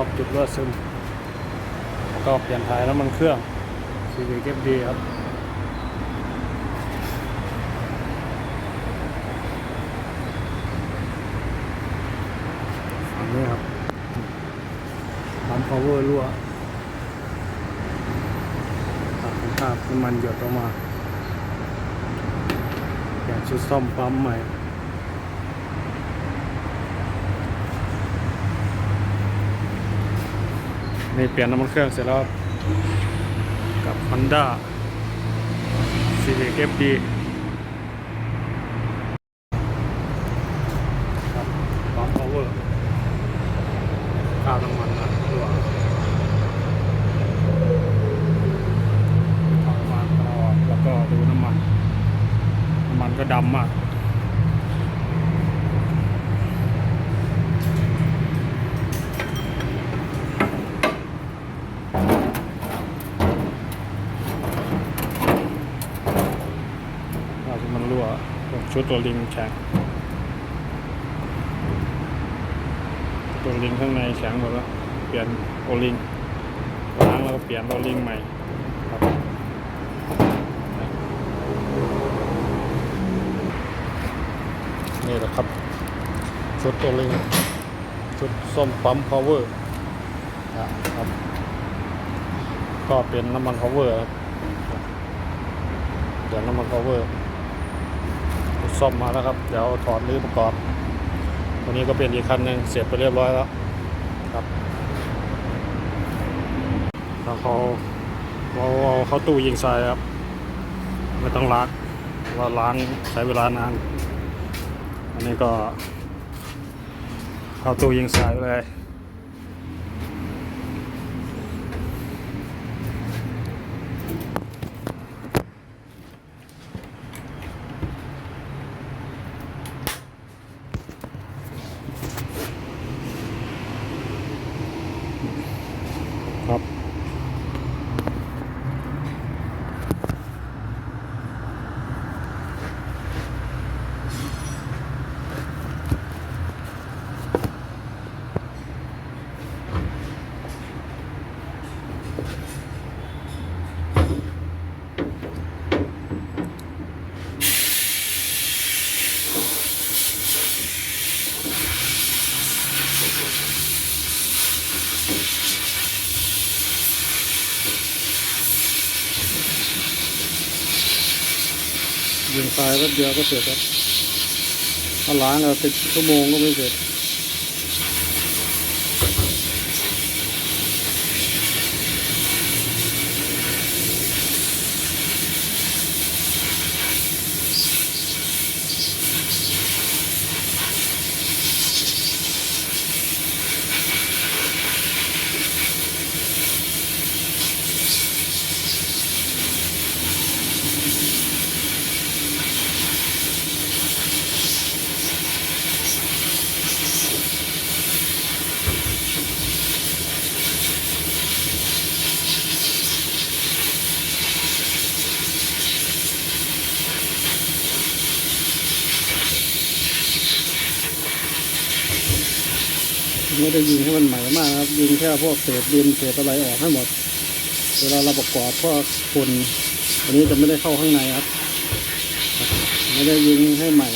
อบจุดรั่วซึมแล้วก็เปลี่ยนถ่ายน้ำมันเครื่อง CVFD ครับอันนี้ครับปั๊ม power รั่วตัดภาพน้ำมันหยดออกมาเปลี่ยนชุดซ่อมปั๊มใหม่ นี่เปลี่ยนน้ำมันเครื่องเสร็จแล้วครับกับ Honda Civic FD ครับปั๊ม power ข้าวน้ำมันนะตัวทางมาตลอดแล้วก็ดูน้ำมัน น้ำมันก็ดำมาก อาจจะมัน รั่วชุดตัวลิงแข็งตัวลิงข้างในแข็งหมดแล้ว เปลี่ยนโอลิงล้างแล้วก็เปลี่ยนโอลิงใหม่ครับนี่แหละครับ ชุดโอลิงชุดส้มปั๊มพาวเวอร์ครับ ก็เป็นน้ำมันพาวเวอร์เดี๋ยวน้ำมัน cover ซ่อมมาแล้วครับ เดี๋ยวถอดรื้อประกอบวันนี้ก็เป็นอีกคันหนึ่งเสร็จไปเรียบร้อยแล้วครับแล้วเขาเราเอาเข้าตู้ยิงทรายครับ ไม่ต้องล้างว่าล้างใช้เวลานาน อันนี้ก็เข้าตู้ยิงทรายเลย ครับ ยิงทรายแป๊บเดียวก็เสร็จแล้วถ้าล้างก็เป็นชั่วโมงก็ไม่เสร็จ ไม่ได้ยิงให้มันใหม่มากครับ ยิงแค่พวกเศษดินเศษอะไรออกให้หมด เวลาเราประกอบพวกฝุ่นอันนี้จะไม่ได้เข้าข้างในครับ ไม่ได้ยิงให้ใหม่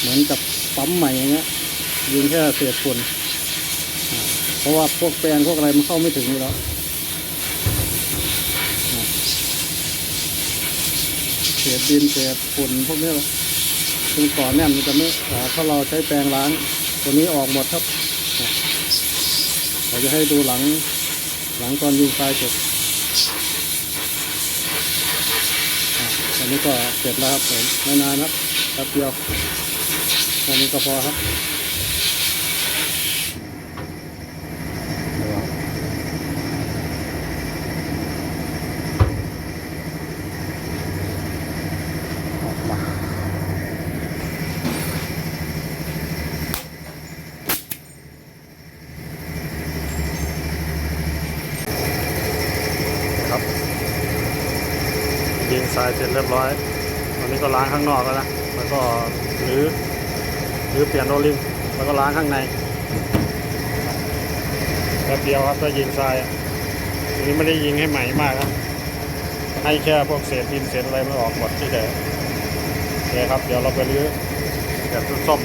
เหมือนกับปั๊มใหม่อย่างเงี้ย ยิงแค่เศษฝุ่นเพราะว่าพวกแปรงพวกอะไรมันเข้าไม่ถึงอยู่แล้วเศษดินเศษฝุ่นพวกนี้แหละตรงก่อนเนี่ยมันจะไม่ถ้าเราใช้แปรงล้างตัวนี้ออกหมดครับ เราจะให้ดูหลังหลังตอนยิงปลายเสร็จอะตอนนี้ก็เสร็จแล้วครับผมไม่นานครับแป๊บเดียวตอนนี้ก็พอครับเดี๋ยวออกมาครับ ยิง ทรายเสร็จเรียบร้อยตอนนี้ก็ล้างข้างนอกแล้วนะแล้วก็หรือหรือเปลี่ยนโรลลิงแล้วก็ล้างข้างในป๊บเดียวครับถ้ายิงทรายอะอันนี้ไม่ได้ยิงให้ใหม่มากครับให้แค่พวกเศษดินเศษอะไรมันออกหมดที่เฉยโอเคครับเดี๋ยวเราไปรื้อแบบส้ม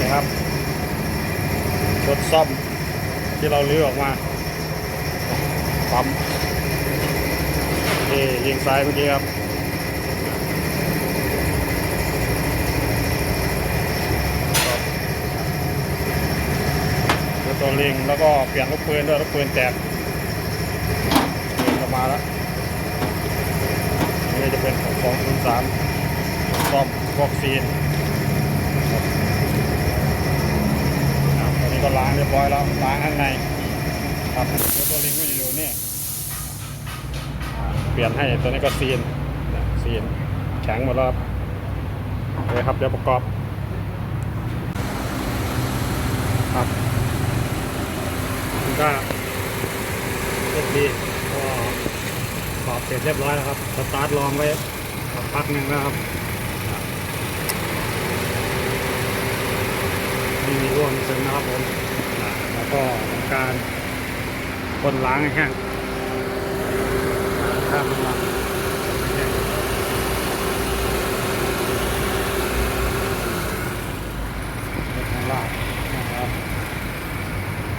นะครับรถซ่อมที่เราลื้อออกมา ปั๊มนี่ยิงซ้ายเมื่อกี้ครับตัวตัวลิงแล้วก็เปลี่ยนลูกปืนด้วยลูกปืนแตกปืนกลับมาแล้วนี่จะเป็นของสองศูนย์สามซ่อมวอกซีนตอนนี้ก็ล้างเรียบร้อยแล้วล้างข้างใน ครับตัวตัวลิงก็จะอยู่นี่เปลี่ยนให้ตัวนี้ก็ซีนนะซีนแข็งหมดแล้วครับโอเครับเดี๋ยวประกอบครับก็เรียบดีก็สอบเสร็จเรียบร้อยแล้วครับสตาร์ทลองไว้สักพักหนึ่งแล้วครับไม่มีร่วงซึมนะครับผมแล้วก็ทำการ คนล้างแห้งถ้ามันล้าง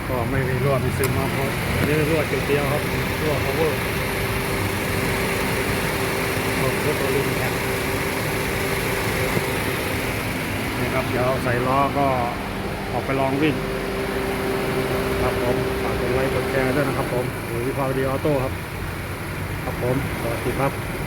ก็ไม่มีรั่วมีซึมมาเพราะอันนี้รั่วเดียวครับรั่ว cover โอ้โหตัวลิงแข็งนี่ครับเดี๋ยวใส่ล้อก็ออกไปลองวิ่งครับผม ไลค์กดแชร์ด้วยนะครับผมหรือวิภาวดีออโต้ครับ ครับผม สวัสดีครับ